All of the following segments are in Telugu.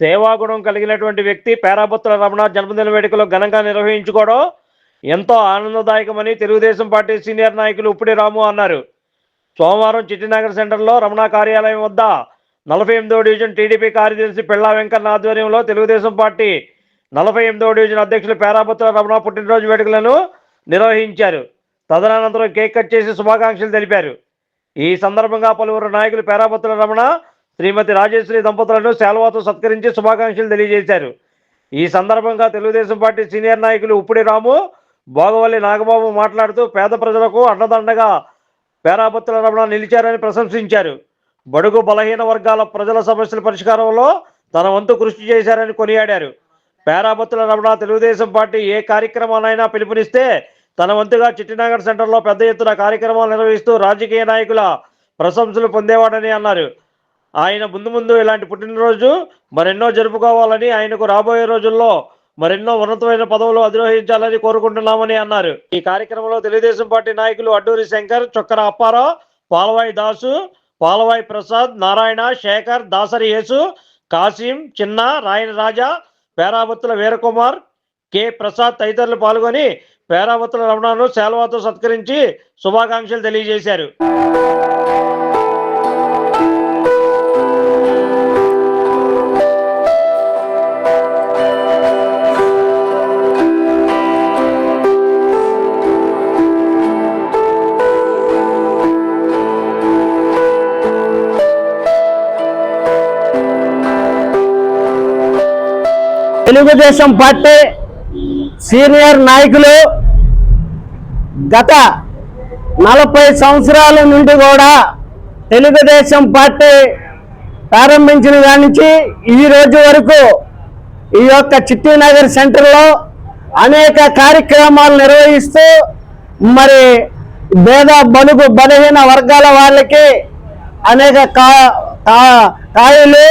సేవాగుణం కలిగినటువంటి వ్యక్తి పేరాబత్తుల రమణ జన్మదిన వేడుకలు ఘనంగా నిర్వహించుకోవడం ఎంతో ఆనందదాయకమని తెలుగుదేశం పార్టీ సీనియర్ నాయకులు ఉప్పుడి రాము అన్నారు. సోమవారం చిట్టినగర్ సెంటర్లో రమణ కార్యాలయం వద్ద నలభై ఎనిమిదవ డివిజన్ టీడీపీ కార్యదర్శి పెళ్ళా వెంకన్న ఆధ్వర్యంలో తెలుగుదేశం పార్టీ నలభై ఎనిమిదవ డివిజన్ అధ్యక్షులు పేరాబత్తుల రమణ పుట్టినరోజు వేడుకలను నిర్వహించారు. తదనంతరం కేక్ కట్ చేసి శుభాకాంక్షలు తెలిపారు. ఈ సందర్భంగా పలువురు నాయకులు పేరాబత్తుల రమణ శ్రీమతి రాజేశ్వరి దంపతులను శాల్వాతో సత్కరించి శుభాకాంక్షలు తెలియజేశారు. ఈ సందర్భంగా తెలుగుదేశం పార్టీ సీనియర్ నాయకులు ఉప్పుడి రాము భోగవల్లి నాగబాబు మాట్లాడుతూ పేద ప్రజలకు అండదండగా పేరాబత్తుల రమణ నిలిచారని ప్రశంసించారు. బడుగు బలహీన వర్గాల ప్రజల సమస్యల పరిష్కారంలో తన వంతు కృషి చేశారని కొనియాడారు. పేరాబత్తుల రమణ తెలుగుదేశం పార్టీ ఏ కార్యక్రమాలైనా పిలుపునిస్తే తన వంతుగా చిట్టినగర్ సెంటర్లో పెద్ద ఎత్తున కార్యక్రమాలు నిర్వహిస్తూ రాజకీయ నాయకుల ప్రశంసలు పొందేవాడని అన్నారు. ఆయన ముందు ముందు ఇలాంటి పుట్టినరోజు మరెన్నో జరుపుకోవాలని ఆయనకు రాబోయే రోజుల్లో మరెన్నో ఉన్నతమైన పదవులు అధిరోహించాలని కోరుకుంటున్నామని అన్నారు. ఈ కార్యక్రమంలో తెలుగుదేశం పార్టీ నాయకులు అడ్డూరి శంకర్ చొక్కర అప్పారావు పాలవాయి దాసు పాలవాయి ప్రసాద్ నారాయణ శేఖర్ దాసరి యేసు కాసిం చిన్న రాయన రాజా పేరాబత్తుల వీరకుమార్ కె. ప్రసాద్ తదితరులు పాల్గొని పేరాబత్తుల రమణను శాల్వాతో సత్కరించి శుభాకాంక్షలు తెలియజేశారు. తెలుగుదేశం పార్టీ సీనియర్ నాయకులు గత నలభై సంవత్సరాల నుండి కూడా తెలుగుదేశం పార్టీ ప్రారంభించిన దాని నుంచి ఈ రోజు వరకు ఈ యొక్క చిట్టినగర్ సెంటర్లో అనేక కార్యక్రమాలు నిర్వహిస్తూ మరి పేద బలుగు బలహీన వర్గాల వాళ్ళకి అనేక కా- కాయలు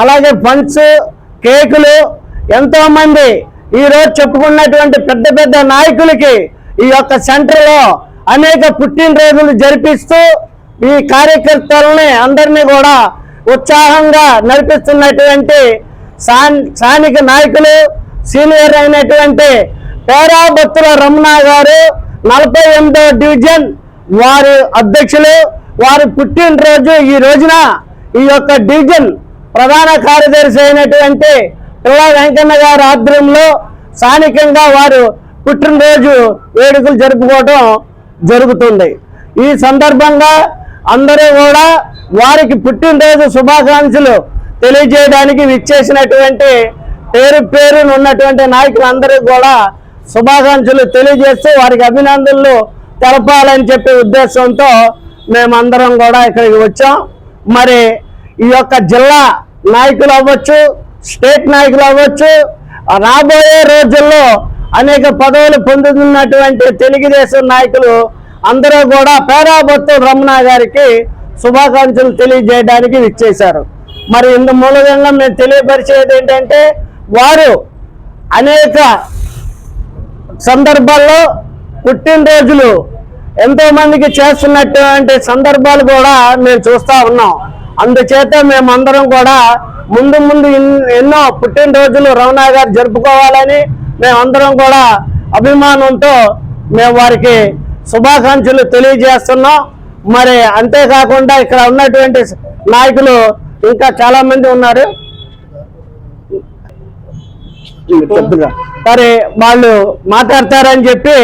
అలాగే ఫండ్స్ కేకులు ఎంతో మంది ఈ రోజు చెప్పుకున్నటువంటి పెద్ద పెద్ద నాయకులకి ఈ యొక్క సెంటర్లో అనేక పుట్టినరోజులు జరిపిస్తూ ఈ కార్యకర్తలని అందరినీ కూడా ఉత్సాహంగా నడిపిస్తున్నటువంటి స్థానిక నాయకులు సీనియర్ అయినటువంటి పేరాబత్తుల రమణ గారు నలభై ఎనిమిదవ డివిజన్ వారి అధ్యక్షులు వారి పుట్టినరోజు ఈ రోజున ఈ యొక్క డివిజన్ ప్రధాన కార్యదర్శి అయినటువంటి పిల్ల వెంకన్న గారి ఆధ్వర్యంలో స్థానికంగా వారు పుట్టినరోజు వేడుకలు జరుపుకోవడం జరుగుతుంది. ఈ సందర్భంగా అందరూ కూడా వారికి పుట్టినరోజు శుభాకాంక్షలు తెలియజేయడానికి విచ్చేసినటువంటి పేరు పేరును ఉన్నటువంటి నాయకులందరికీ కూడా శుభాకాంక్షలు తెలియజేస్తూ వారికి అభినందనలు తెలపాలని చెప్పే ఉద్దేశంతో మేమందరం కూడా ఇక్కడికి వచ్చాం. మరి ఈ యొక్క జిల్లా నాయకులు అవ్వచ్చు స్టేట్ నాయకులు అవ్వచ్చు. రాబోయే రోజుల్లో అనేక పదవులు పొందుతున్నటువంటి తెలుగుదేశం నాయకులు అందరూ కూడా పేరాబత్తు రమణ గారికి శుభాకాంక్షలు తెలియజేయడానికి విచ్చేశారు. మరి ఇందు మూలంగా మేము తెలియపరిచేది ఏంటంటే వారు అనేక సందర్భాల్లో పుట్టినరోజులు ఎంతో మందికి చేస్తున్నటువంటి సందర్భాలు కూడా మేము చూస్తా ఉన్నాం. అందుచేత మేమందరం కూడా ముందు ముందు ఎన్- ఎన్నో పుట్టినరోజులు రమణ గారు జరుపుకోవాలని మేమందరం కూడా అభిమానంతో మేము వారికి శుభాకాంక్షలు తెలియజేస్తున్నాం. మరి అంతేకాకుండా ఇక్కడ ఉన్నటువంటి నాయకులు ఇంకా చాలా మంది ఉన్నారు. మరి వాళ్ళు మాట్లాడతారని చెప్పి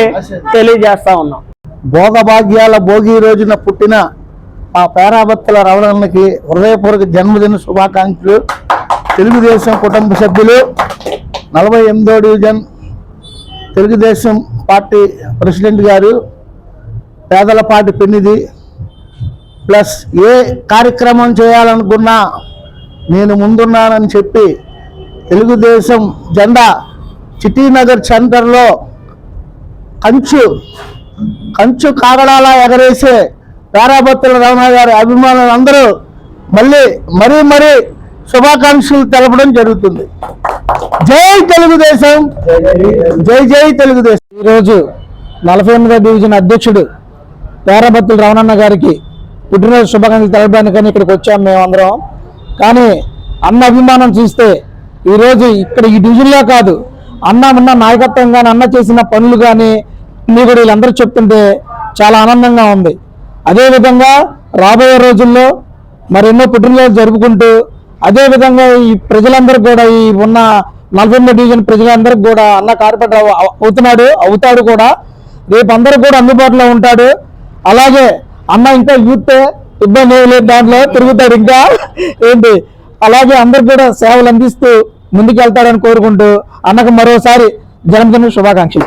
తెలియజేస్తా ఉన్నాం. భోగభాగ్యాల భోగి రోజున పుట్టిన మా పేరాభత్తుల రవణకి హృదయపూర్వక జన్మదిన శుభాకాంక్షలు. తెలుగుదేశం కుటుంబ సభ్యులు నలభై ఎనిమిదో డివిజన్ తెలుగుదేశం పార్టీ ప్రెసిడెంట్ గారు పేదల పార్టీ పెన్నిది ప్లస్ ఏ కార్యక్రమం చేయాలనుకున్నా నేను ముందున్నానని చెప్పి తెలుగుదేశం జెండా చిటీనగర్ సెంటర్లో కంచు కంచు కాగడాలా ఎగరేసే పేరాభత్తుల రమణ గారి అభిమానులు అందరూ మళ్ళీ మరీ మరీ శుభాకాంక్షలు తెలపడం జరుగుతుంది. జై తెలుగుదేశం! జై జై తెలుగుదేశం! ఈరోజు నలభై ఎనిమిదో డివిజన్ అధ్యక్షుడు పేరాభత్తుల రమణన్న గారికి పుట్టినరోజు శుభాకాంక్షలు తెలపడానికి ఇక్కడికి వచ్చాం మేమందరం. కానీ అన్న అభిమానం చూస్తే ఈరోజు ఇక్కడ ఈ డివిజన్లో కాదు అన్న ఉన్న నాయకత్వం కానీ అన్న చేసిన పనులు కానీ మీ కూడా వీళ్ళందరూ చెప్తుంటే చాలా ఆనందంగా ఉంది. అదేవిధంగా రాబోయే రోజుల్లో మరెన్నో పుట్టినరోజు జరుపుకుంటూ అదేవిధంగా ఈ ప్రజలందరూ కూడా ఈ ఉన్న నలభై మూడు డివిజన్ ప్రజలందరికీ కూడా అన్న కార్పొరేటర్ అవుతున్నాడు అవుతాడు కూడా. రేపు అందరూ కూడా అందుబాటులో ఉంటాడు. అలాగే అన్న ఇంకా యూత్ ఇబ్బంది లేదు దాంట్లో తిరుగుతాడు ఇంకా. ఏంటి? అలాగే అందరు కూడా సేవలు అందిస్తూ ముందుకెళ్తాడని కోరుకుంటూ అన్నకు మరోసారి జన్మదిన శుభాకాంక్షలు.